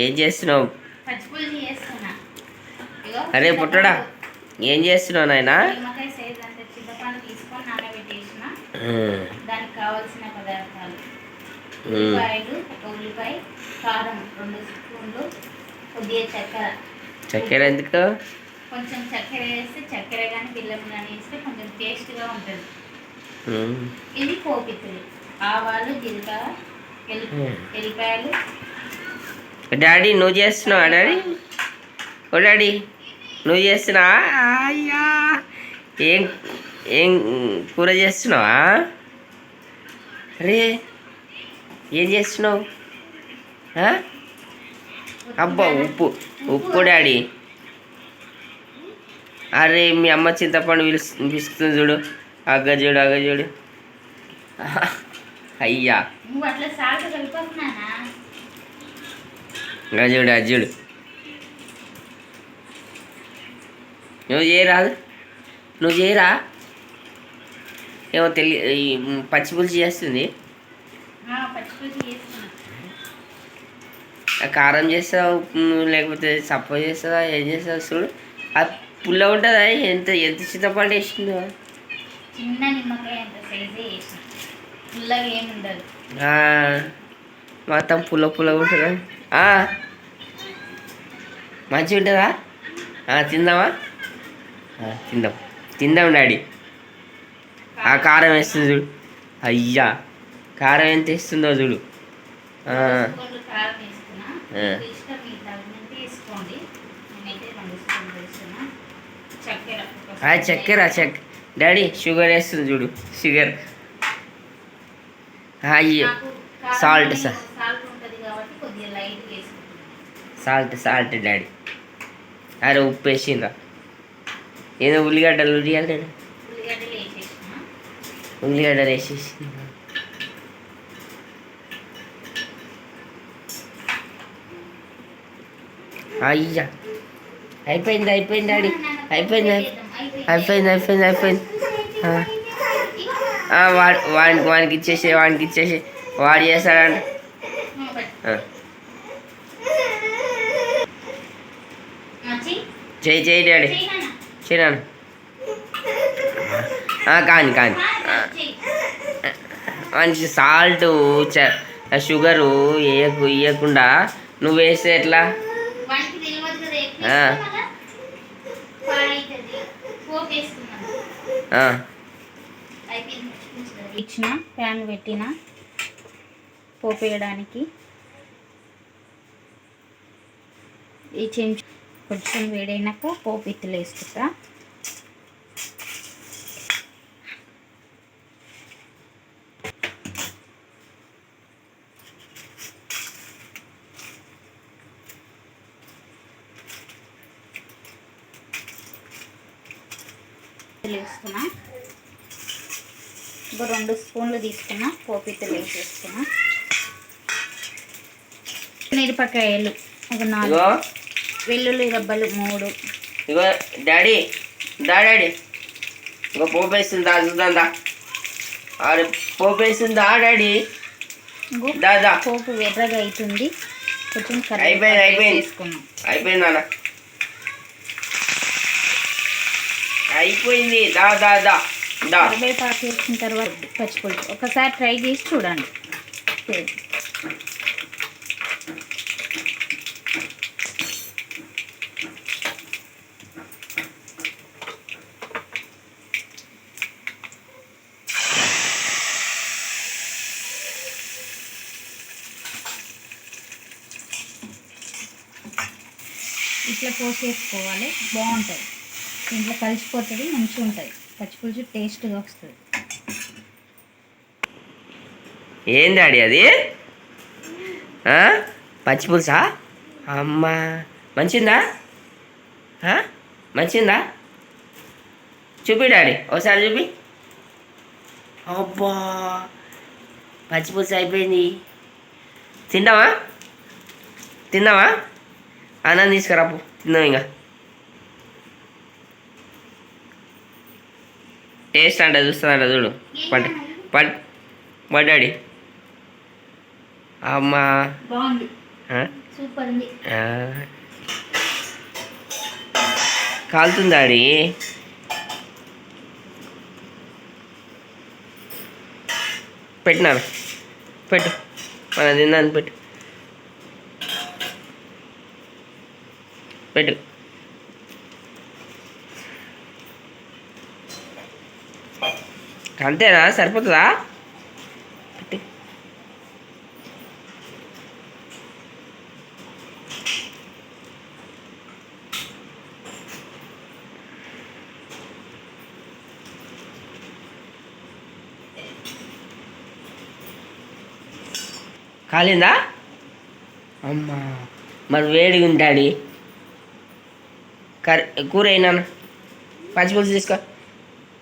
ఏం చేస్తున్నావు అరే పుట్టడా ఏం చేస్తున్నావు నాయనా. దానికి కావాల్సిన పదార్థాలు. ఉల్లిపాయలు ఉల్లిపాయ కారం రెండు స్పూన్లు కొద్దిగా చక్కెర చక్కెర ఎందుకు కొంచెం చక్కెర వేస్తే చక్కెర కానీ బెల్లం కానీ వేస్తే కొంచెం టేస్ట్గా ఉంటుంది. ఇది పోపిత్తులు ఆవాలు జీలకర్ర డాడీ నువ్వు చేస్తున్నావా డాడీ? ఓ డాడీ నువ్వు చేస్తున్నావా? అయ్యా. ఏం ఏం కూర చేస్తున్నావా? అరే ఏం చేస్తున్నావు? అబ్బా ఉప్పు ఉప్పు డాడీ. అరే మీ అమ్మ చింతపండు పిలుస్తు పిలుస్తుంది చూడు. అగ్గ చూడు అగ్గ చూడు. అయ్యా. అది చూడు. నువ్వు చేయరాదు నువ్వు చేయరా? ఏమో తెలి చేస్తుంది. పచ్చిపులుసు చేస్తున్నా. ఆ కారం చేస్తావు లేకపోతే సప్ప చేస్తావా ఏం చేస్తావు చూడు. ఆ పుల్ల ఉంటుందా ఎంత ఎంత చింతపండు వేసిందో చిన్న నిమ్మకాయ సైజే ఏముండదు ఆ, మొత్తం పుల్ల పుల్లగా ఉంటుందా? మంచిగా ఉంటుందా? తిందామా? తిందాం. తిందాం డాడీ. ఆ కారం వేస్తుంది చూడు. అయ్యా కారం ఎంత వేస్తుందో చూడు. చక్కెర చక్కెర చక్ డాడీ షుగర్ వేస్తుంది చూడు. షుగర్. అయ్యో. సాల్ట్ వేసుకుంటున్నాను సాల్ట్. Salt daddy. అరే ఉప్పు వేసిందా ఏదో ఉల్లిగడ్డలు ఉల్లిగడ్డ ఉల్లిగడ్డలు వేసేసిన. ఉల్లిగడ్డలు వేసేసి అయ్యా. అయిపోయింది అయిపోయింది డాడీ. అయిపోయింది అయిపోయింది అయిపోయింది అయిపోయింది. వాడికి వానికి ఇచ్చేసి వానికి ఇచ్చేసి వాడు చేస్తాడంట. చేయి చేయి డాడీ. చేయను కాని కాని. మంచి సాల్ట్ షుగరు వేయకు వేయకుండా నువ్వు వేస్తే ఎట్లా? వానికి ఆ. వేస్తే మళ్ళా పాడైతుంది పోపు వేసుకున్నాను ఆ, అయిపోయింది ఇచ్చిన ప్యాన్ పెట్టిన పోపు వేయడానికి ఈ చెంచా కొంచెం వేడైనాక పోపు ఇత్తులు వేసుకుంటా. వేసుకున్నా. ఒక రెండు స్పూన్లు తీసుకున్నా పోపిత్తలు వేసేసుకున్నా మిరపకాయలు ఒక నాలుగు. వెల్లుల్లి రబ్బలు మూడు. ఇగో డాడీ దా డాడీ. ఇగో పోపు వేస్తుందా చూద్దాం అరే పోపు వేస్తుందా డాడీ. ఇంకో దా దా. పోపు ఎర్రగా అవుతుంది కొంచెం అయిపోయింది, అయిపోయింది. అయిపోయింది నాన్న. అయిపోయింది. దా దా దా దా. కరివేపాకు వేసిన తర్వాత పచ్చిపులుసు ఒకసారి ట్రై చేసి చూడండి. ఇట్లా పోసేసుకోవాలి బాగుంటుంది. దీంట్లో కలిసిపోతుంది మంచిగా ఉంటుంది పచ్చిపులుసు టేస్ట్గా వస్తుంది. ఏం డాడీ అది? పచ్చిపులుసా అమ్మా. మంచిందా? మంచిందా? చూపి డాడీ. ఒకసారి చూపి. అబ్బా. పచ్చిపులుసు అయిపోయింది. తిందామా తిందామా అన్నం తీసుకురాపు. తిన్నాం తిందాం ఇంకా. టేస్ట్ అంట చూస్తుందంట చూడు. పట్ పట్ పడ్డాడి అమ్మా. బాగుంది. ఆ? సూపర్ ఉంది. ఆ. కాలుతుందా డాడీ. పెట్టినాను పెట్టు. మన తిన్నాను పెట్టు. పెట్టు. అంతేనా? సరిపోతుందా? కాలిందా? అమ్మా. మరి వేడిగా ఉంటాడి కర్రీ కూర అయినా పచ్చిపులుసు తీసుకో.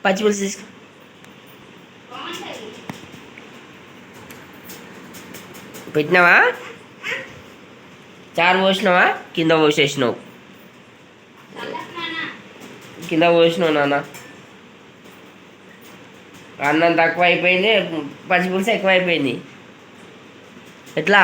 పచ్చిపులుసు తీసుకో. పెట్టినావా? చారు పోసినావా? కింద పోసేసినావు. కింద పోసినావు నాన్న. అన్నం తక్కువ అయిపోయింది పచ్చిపులుసు ఎక్కువ అయిపోయింది. ఎట్లా?